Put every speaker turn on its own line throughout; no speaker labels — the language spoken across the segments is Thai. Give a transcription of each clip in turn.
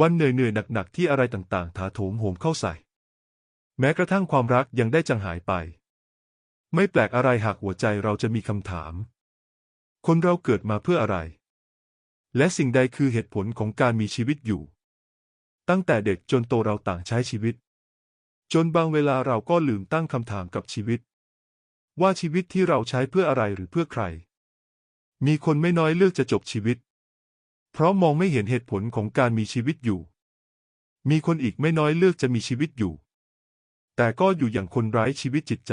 วันเหนื่อยๆหนักๆที่อะไรต่างๆ ถาโถมโหมเข้าใส่ แม้กระทั่งความรักยังได้จางหายไป ไม่แปลกอะไรหากหัวใจเราจะมีคำถาม คนเราเกิดมาเพื่ออะไร และสิ่งใดคือเหตุผลของการมีชีวิตอยู่ ตั้งแต่เด็กจนโตเราต่างใช้ชีวิต จนบางเวลาเราก็ลืมตั้งคำถามกับชีวิต ว่าชีวิตที่เราใช้เพื่ออะไรหรือเพื่อใคร มีคนไม่น้อยเลือกจะจบชีวิต เพราะมองไม่เห็นเหตุผลของการมีชีวิตอยู่ มีคนอีกไม่น้อยเลือกจะมีชีวิตอยู่ แต่ก็อยู่อย่างคนไร้ชีวิตจิตใจ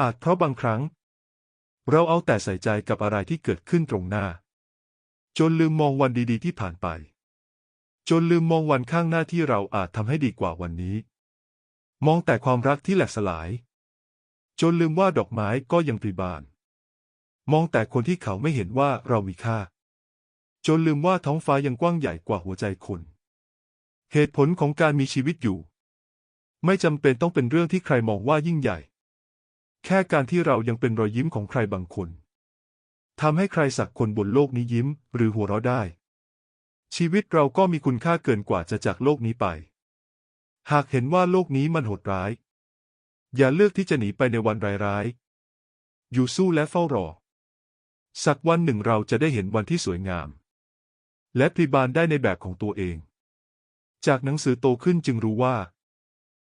อาจเพราะบางครั้ง เราเอาแต่ใส่ใจกับอะไรที่เกิดขึ้นตรงหน้า จนลืมมองวันดีๆ ที่ผ่านไป จนลืมมองวันข้างหน้าที่เราอาจทำให้ดีกว่าวันนี้ มองแต่ความรักที่แหลกสลาย จนลืมว่าดอกไม้ก็ยังปริบาน มองแต่คนที่เขาไม่เห็นว่าเรามีค่า จนลืมว่าท้องฟ้ายังกว้างใหญ่กว่าหัวใจคนเหตุผลของการมีชีวิตอยู่ ไม่จำเป็นต้องเป็นเรื่องที่ใครมองว่ายิ่งใหญ่ แค่การที่เรายังเป็นรอยยิ้มของใครบางคนทำให้ใครสักคนบนโลกนี้ยิ้ม หรือหัวเราะได้ ชีวิตเราก็มีคุณค่าเกินกว่าจะจากโลกนี้ไป หากเห็นว่าโลกนี้มันโหดร้าย อย่าเลือกที่จะหนีไปในวันร้ายๆอยู่สู้และเฝ้ารอ สักวันหนึ่งเราจะได้เห็นวันที่สวยงาม และพิบานได้ในแบบของตัวเอง จากหนังสือโตขึ้นจึงรู้ว่า